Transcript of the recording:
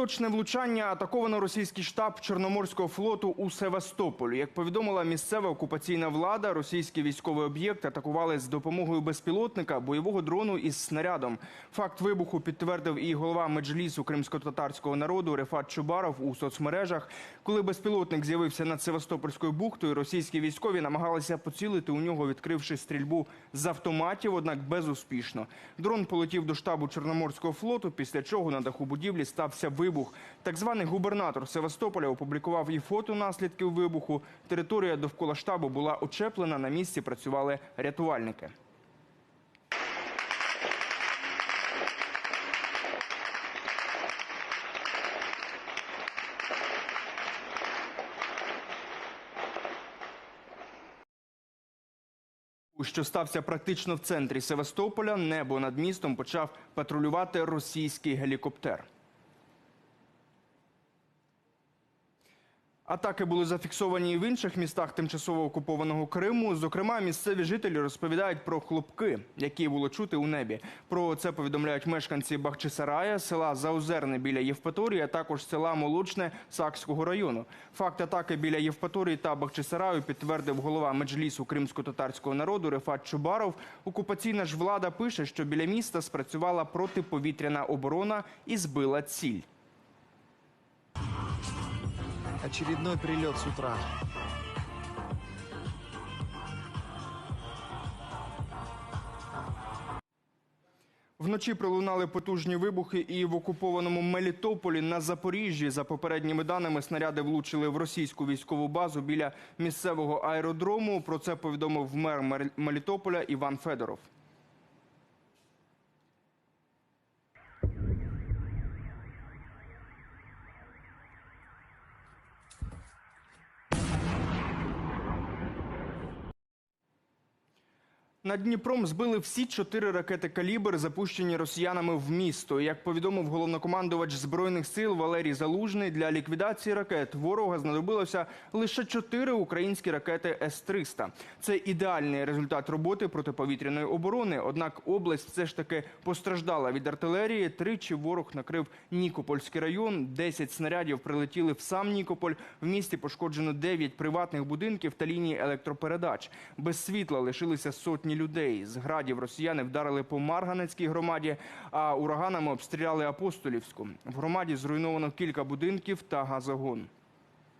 Точне влучання атаковано російський штаб Чорноморського флоту у Севастополі. Як повідомила місцева окупаційна влада, російський військовий об'єкт атакували з допомогою безпілотника бойового дрону із снарядом. Факт вибуху підтвердив і голова меджлісу кримсько-татарського народу Рефат Чубаров у соцмережах. Коли безпілотник з'явився над Севастопольською бухтою, російські військові намагалися поцілити у нього, відкривши стрільбу з автоматів, однак безуспішно. Дрон полетів до штабу Чорноморського флоту, після чого на даху будівлі стався вибух. Так званий губернатор Севастополя опублікував і фото наслідків вибуху. Територія довкола штабу була очеплена. На місці працювали рятувальники. Що стався практично в центрі Севастополя, небо над містом почав патрулювати російський гелікоптер. Атаки були зафіксовані і в інших містах тимчасово окупованого Криму. Зокрема, місцеві жителі розповідають про хлопки, які було чути у небі. Про це повідомляють мешканці Бахчисарая, села Заозерне біля Євпаторії, а також села Молочне Сакського району. Факт атаки біля Євпаторії та Бахчисараю підтвердив голова меджлісу кримсько-татарського народу Рефат Чубаров. Окупаційна ж влада пише, що біля міста спрацювала протиповітряна оборона і збила ціль. Очередной прилет с утра. Вночі пролунали потужні вибухи і в окупованому Мелітополі на Запоріжжі. За попередніми даними, снаряди влучили в російську військову базу біля місцевого аеродрому. Про це повідомив мер Мелітополя Іван Федоров. Над Дніпром збили всі чотири ракети «Калібр», запущені росіянами в місто. Як повідомив головнокомандувач збройних сил Валерій Залужний, для ліквідації ракет ворога знадобилося лише чотири українські ракети С-300. Це ідеальний результат роботи протиповітряної оборони. Однак область все ж таки постраждала від артилерії. Тричі ворог накрив Нікопольський район. Десять снарядів прилетіли в сам Нікополь. В місті пошкоджено дев'ять приватних будинків та лінії електропередач. Без світла лишилися сотні людей. З градів росіяни вдарили по Марганецькій громаді, а ураганами обстріляли Апостолівську. В громаді зруйновано кілька будинків та газогон.